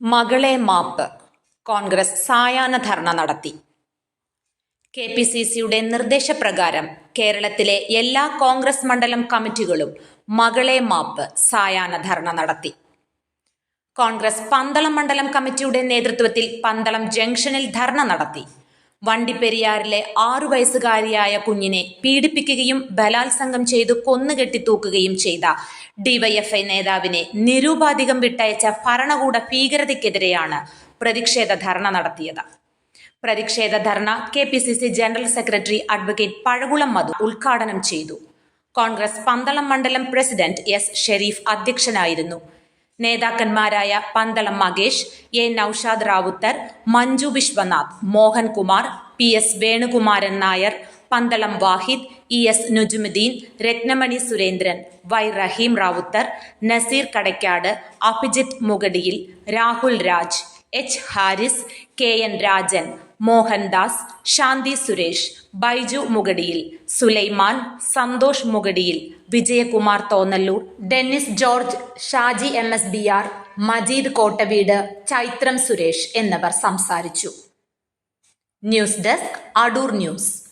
മകളെ മാപ്പ്. കോൺഗ്രസ് സായാഹ്ന ധർണ നടത്തി. കെ പി സി സിയുടെ നിർദ്ദേശപ്രകാരം കേരളത്തിലെ എല്ലാ കോൺഗ്രസ് മണ്ഡലം കമ്മിറ്റികളും മകളെ മാപ്പ് സായാഹ്ന ധർണ നടത്തി. കോൺഗ്രസ് പന്തളം മണ്ഡലം കമ്മിറ്റിയുടെ നേതൃത്വത്തിൽ പന്തളം ജംഗ്ഷനിൽ ധർണ നടത്തി. വണ്ടിപ്പെരിയാറിലെ ആറു വയസ്സുകാരിയായ കുഞ്ഞിനെ പീഡിപ്പിക്കുകയും ബലാത്സംഗം ചെയ്തു കൊന്നുകെട്ടി തൂക്കുകയും ചെയ്ത ഡിവൈഎഫ്ഐ നേതാവിനെ നിരൂപാധികം വിട്ടയച്ച ഭരണകൂട ഭീകരതയ്ക്കെതിരെയാണ് പ്രതിഷേധ ധർണ നടത്തിയത്. പ്രതിഷേധ ധർണ K P C C general secretary advocate Pazhakulam Madhu ഉദ്ഘാടനം ചെയ്തു. കോൺഗ്രസ് പന്തളം മണ്ഡലം പ്രസിഡന്റ് എസ് ഷെരീഫ് അധ്യക്ഷനായിരുന്നു. നേതാക്കന്മാരായ Pandalam Makesh A. Noushad Rawther Manju Vishwanath Mohankumar P. S. Venukumaran Nair Pandalam Vahid E. S. Nujumudheen Ratnamani Surendran Y. Rahim Rawther Nazeer Kadaikkad Abhijith Mugadiyil Rahul Raj H. Haris K. N. Rajan Mohandas Shanthi Suresh Baiju Mugadiyil Sulaiman Santhosh Mugadiyil Vijayakumar Thonnalloor Dennis George Shaji M S B R Majeed Kottaveedu Chaithram Suresh എന്നിവർ സംസാരിച്ചു. News desk Adoor news.